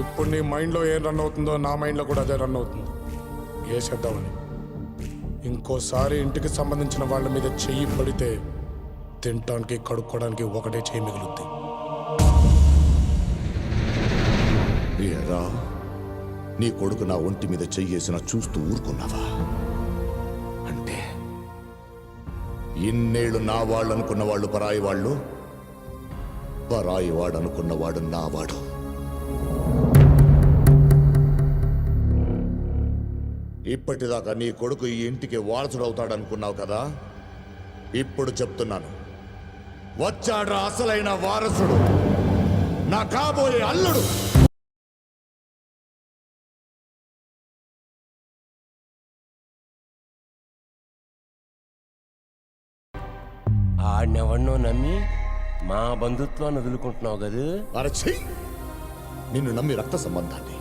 ఇప్పుడు నీ మైండ్లో ఏం రన్ అవుతుందో నా మైండ్లో కూడా అదే రన్ అవుతుంది. వేసేద్దామని ఇంకోసారి ఇంటికి సంబంధించిన వాళ్ళ మీద చెయ్యి పడితే తినటానికి కడుక్కోవడానికి ఒకటే చెయ్యి మిగులుద్ది. ఏరా? నీ కొడుకు నా ఒంటి మీద చెయ్యేసిన చూస్తూ ఊరుకున్నావా? అంటే ఇన్నేళ్ళు నా వాళ్ళు అనుకున్న వాళ్ళు పరాయి వాళ్ళు పరాయి వాడు అనుకున్నవాడు నా వాడు ఇప్పటిదాకా నీ కొడుకు ఈ ఇంటికి వారసుడవుతాడనుకున్నావు కదా? ఇప్పుడు చెప్తున్నాను. వచ్చాడు అసలైన వారసుడు. నా కాబోయే అల్లుడు. ఆడినెవన్నో నమ్మి మా బంధుత్వాన్ని వదులుకుంటున్నావు కదా? అరచి నిన్ను నమ్మి రక్త సంబంధాన్ని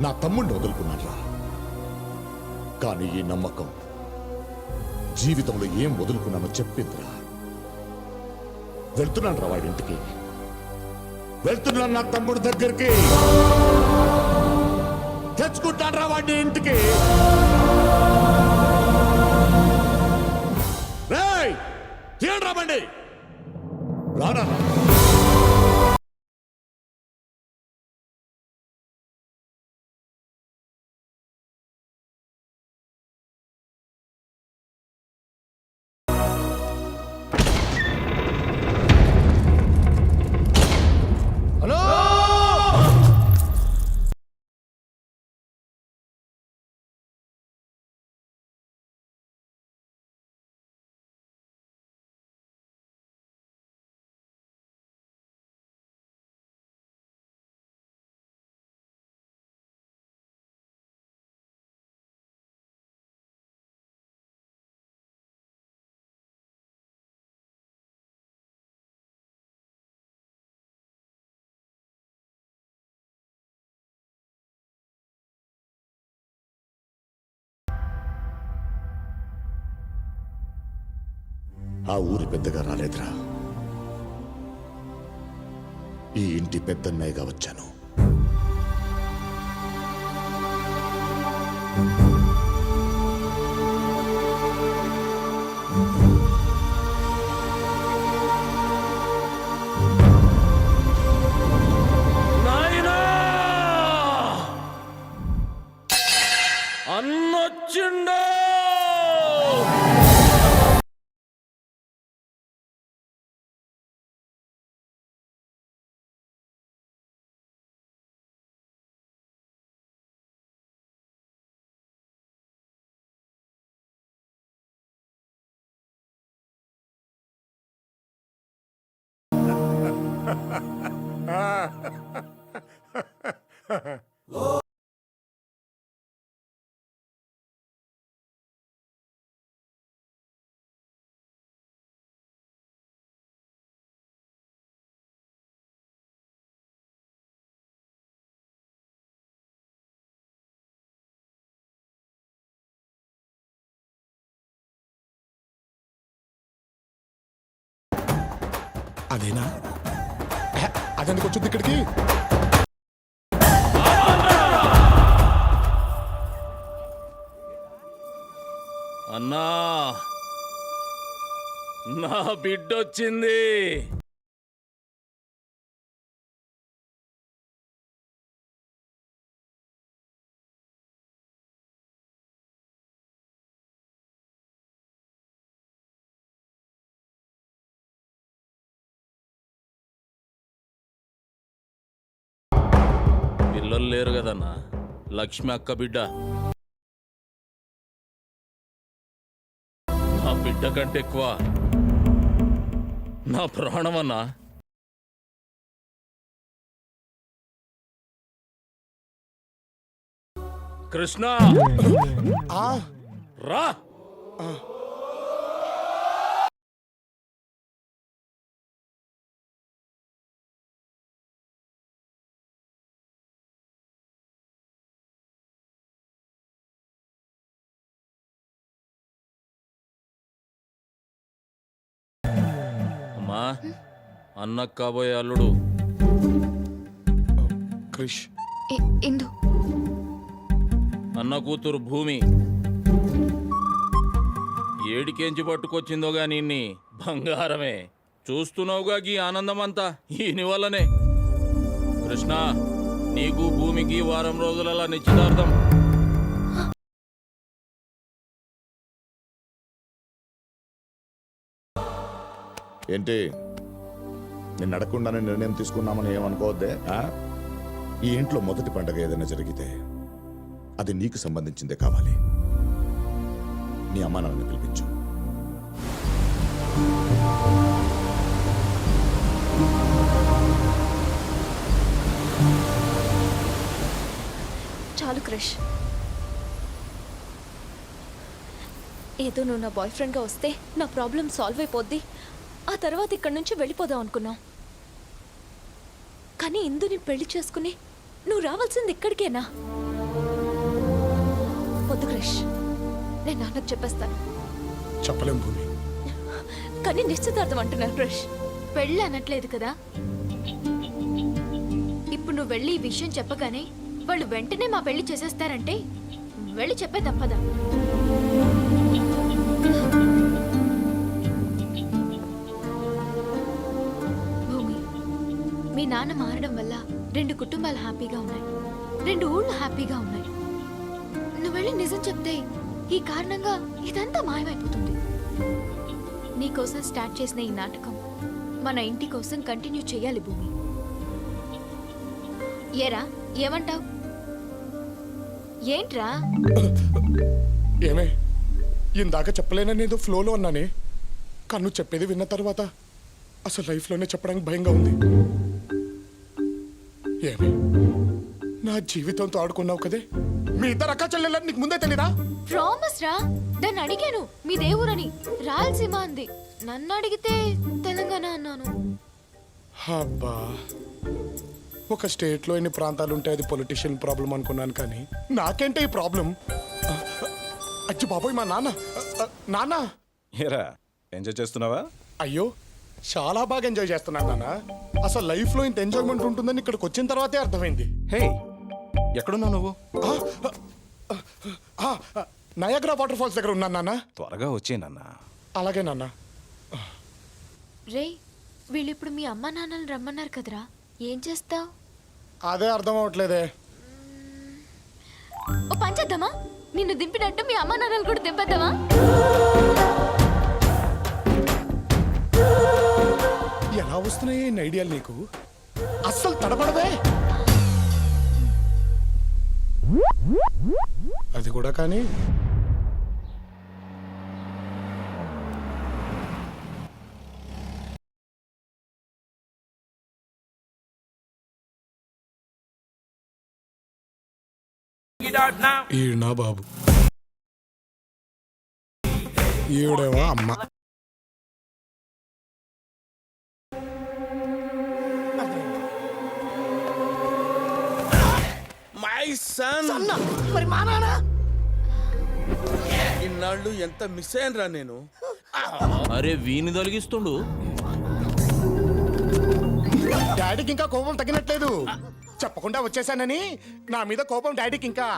నా తమ్ముడిని వదులుకున్నారా కానీ ఈ నమ్మకం జీవితంలో ఏం వదులుకున్నానో చెప్పిందిరా వెళ్తున్నాను రా వాడింటికి వెళ్తున్నాను నా తమ్ముడి దగ్గరికి. తెచ్చుకుంటాను రా వాడిని ఇంటికి. రేయ్, తీయండి Lá. ఆ ఊరి పెద్దగా రాలేదురా. ఈ ఇంటి పెద్దన్నయ్యగా వచ్చాను. అన్నొచ్చిండో! అదేనా? అదెందుకు వచ్చింది ఇక్కడికి. అన్నా నా బిడ్డొచ్చింది. పిల్లలు లేరు కదన్నా. లక్ష్మి అక్క బిడ్డ. నా బిడ్డ కంటే ఎక్కువ నా ప్రాణం అన్నా. కృష్ణ! రా! అన్న కాబోయే అల్లుడు. క్రిష్. ఇ- ఇందు అన్న కూతురు భూమి. ఏడికేంచి పట్టుకొచ్చిందో గాని ఇన్ని బంగారమే. చూస్తున్నావుగా గీ ఆనందమంతా? ఈయన వల్లనే. కృష్ణ నీకు భూమికి వారం రోజులలో నిశ్చితార్థం. ఏంటి? నేను అడగకుండానే నిర్ణయం తీసుకున్నామని ఏమనుకోవద్దే ఈ ఇంట్లో మొదటి పండగ ఏదైనా జరిగితే అది నీకు సంబంధించిందే కావాలి. నీ అమ్మా నాన్నని పిలిపించు. చాలు క్రష్. ఏదో నువ్వు నా బాయ్ ఫ్రెండ్గా వస్తే నా ప్రాబ్లం సాల్వ్ అయిపోద్ది. ఆ తర్వాత ఇక్కడి నుంచి వెళ్ళిపోదాం అనుకున్నాం. కానీ ఇందుని పెళ్ళి చేసుకుని నువ్వు రావాల్సింది ఇక్కడికేనా? వద్దు క్రిష్ నేను నాన్నకు చెప్పేస్తాను. చెప్పలేం భూమి. కానీ నిశ్చితార్థం అంటున్నాను క్రిష్ పెళ్ళి అనట్లేదు కదా? ఇప్పుడు నువ్వు వెళ్ళి ఈ విషయం చెప్పగానే వాళ్ళు వెంటనే మా పెళ్ళి చేసేస్తారంటే వెళ్ళి చెప్పే తప్పదా? నాన్న మారడం వల్ల రెండు కుటుంబాలు హ్యాపీగా ఉన్నాయి. రెండు ఊళ్ళు హ్యాపీగా ఉన్నాయి. నువ్వు వెళ్ళి నిజం చెప్తే ఈ కారణంగా ఇదంతా మాయమైపోతుంది. నీకోసం స్టార్ట్ చేసిన ఈ నాటకం మన ఇంటి కోసం కంటిన్యూ చేయాలి భూమి. ఏరా ఏమంటావ్? ఏంట్రా? ఏమే ఇందాక చెప్పలేనని ఏదో ఫ్లోలో అన్నానే. కన్ను చెప్పేది విన్న తర్వాత అసలు లైఫ్లోనే చెప్పడానికి భయంగా ఉంది. ఏమే? నా జీవితంతో ఆడుకున్నావు కదే? మీ ఇద్దరు అక్క చెల్లెలని నీకు ముందే తెలీదా? ప్రామిస్ రా దాన్ని అడిగాను. మీ దేవురని. రాయలసీమ అంది. నన్ను అడిగితే తెలంగాణ అన్నాను. అబ్బా. ఒక స్టేట్లో ఎన్ని ప్రాంతాలు ఉంటే అది పొలిటీషియన్ ప్రాబ్లం అనుకున్నాను కానీ నాకేంటే ఈ ప్రాబ్లం? అచ్చి బాబోయ్ మా నాన్న. నాన్న. ఏరా ఎంజాయ్ చేస్తున్నావా? అయ్యో చాలా బాగా ఎంజాయ్ చేస్తున్నాను నాన్న. అసలు లైఫ్లో ఇంత ఎంజాయ్మెంట్ ఉంటుందని ఇక్కడికి వచ్చిన తర్వాతే అర్థమైంది. హే ఎక్కడున్నావు నువ్వు? నయాగ్రా వాటర్ ఫాల్స్ దగ్గర ఉన్నాను నాన్న. త్వరగా వచ్చేనన్నా అలాగే నాన్న. రే వీళ్ళు ఇప్పుడు మీ అమ్మ నాన్నలు రమ్మన్నారు కదరా? ఏం చేస్తావ్? అదే అర్థం అవ్వట్లేదే. ఓ పని చేద్దామా? నిన్ను దింపినట్టు మీ అమ్మ నాన్నలు కూడా దింపేద్దామా? ఎలా వస్తున్నాయి ఐడియాలు నీకు? అస్సలు తడబడవే. అది కూడా కానీ. ఈడు నా బాబు. ఈవిడేమో అమ్మ. సన్. మరి మా నాన్న? ఇన్నాళ్ళు ఎంత మిస్ అయ్యానురా నేను. అరే వీని తొలగిస్తుండు. డాడీకి ఇంకా కోపం తగ్గినట్లేదు. చెప్పకుండా వచ్చేసానని నా మీద కోపం డాడీకి ఇంకా.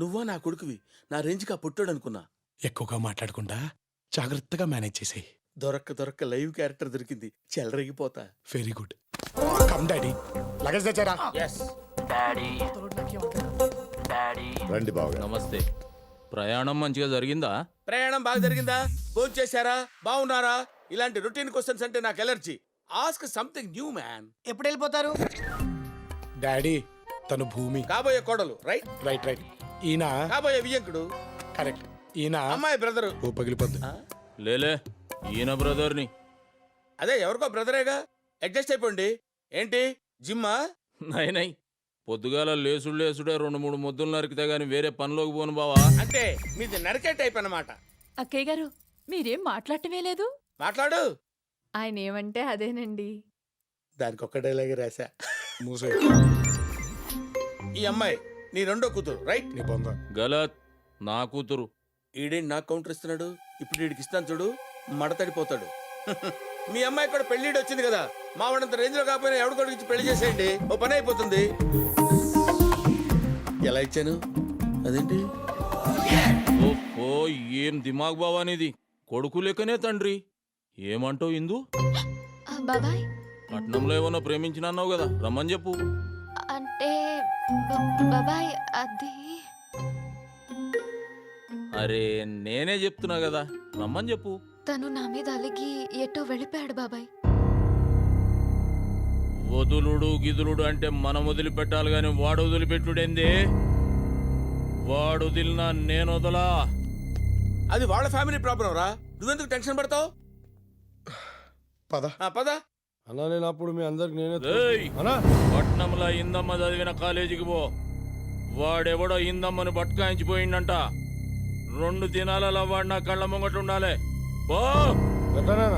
నువ్వా నా కొడుకువి? నా రేంజ్కి పుట్టాడు అనుకున్నా. ఎక్కువగా మాట్లాడకుండా జాగ్రత్తగా మేనేజ్ చేసేయి. దొరక్క దొరక్క లైవ్ క్యారెక్టర్ దొరికింది. చెలరేగిపోతా. Very good come daddy. Luggage తెచ్చారా? ఎస్ రండి బావగారు. నమస్తే. ప్రయాణం మంచిగా జరిగిందా? ప్రయాణం బాగా జరిగిందా? భోజనం చేశారా? బాగున్నారా? ఇలాంటి రొటీన్ క్వశ్చన్స్ అంటే నాకు allergy. Ask something new man ఎప్పుడు వెళ్ళిపోతారు డాడీ తను భూమి. కాబోయే కోడలు రైట్ రైట్ రైట్. ఈయన కాబోయే వియ్యంకుడు. కరెక్ట్. ఈయన అమ్మాయి బ్రదరు ఓ పగిలిపోద్ది. లేలే ఈయన బ్రదర్ని. అదే ఎవరికో బ్రదరేగా అడ్జస్ట్ అయిపోండి. ఏంటి? జిమ్మా? నై నై. పొద్దుగాల లేసుడు లేసుడే రెండు మూడు ముద్దులు నరికితే గాని వేరే పనిలోకి పోను బావా. అంటే మీది నరికే టైప్ అన్నమాట. అక్కయ్య గారు మీరేం మాట్లాడటమే లేదు? మాట్లాడు. ఆయన ఏమంటే అదేనండి. దానికి ఒక్క డైలాగ్ రాశా. మూసే. ఈ అమ్మాయి నీ రెండో కూతురు రైట్? నీ బొంద. గలత్ నా కూతురు. ఈడేంటి నాకు కౌంటర్ ఇస్తున్నాడు? ఇప్పుడు వీడికి ఇస్తాను చూడు మడతడిపోతాడు. మీ అమ్మాయి కూడా పెళ్ళిడు వచ్చింది కదా? మా వాడంత రేంజ్లో కాకపోయినా ఎవడు కొడుకు ఇచ్చి పెళ్ళి చేసేయండి. ఓ పని అయిపోతుంది. ఎలా ఇచ్చాను? అదేంటి? ఓ ఏం దిమాగ్ బావా అనేది కొడుకు లెక్కనే తండ్రి. ఏమంటావు ఇందు? బాబాయ్. పట్నంలో ఏమన్నా ప్రేమించిన అన్నావు కదా రమ్మని చెప్పు. అంటే బాబాయ్ అది. అరే నేనే చెప్తున్నా కదా రమ్మని చెప్పు. తను నా మీద అలిగి ఎటో వెళ్ళిపోయాడు బాబాయ్. వదులుడు గిదులుడు అంటే మనం వదిలిపెట్టాలి గాని వాడు వదిలిపెట్టుడేంది? వాడు వదిలినా నేను వదలా అది వాళ్ళ ఫ్యామిలీ ప్రాబ్లం రా. నువ్వెందుకు టెన్షన్ పడతావు? పద. ఆ, పద. అన్నా నేను అప్పుడు మీ అందరికి నేనే! అన్నా. పట్నంలో ఇందమ్మ చదివిన కాలేజీకి పో. వాడెవడో ఇందమ్మని బట్కాయించిపోయిండంట రెండు దినాలలో వాడు నా కళ్ళ ముంగట ఉండాలి. పో! ఎట్లనా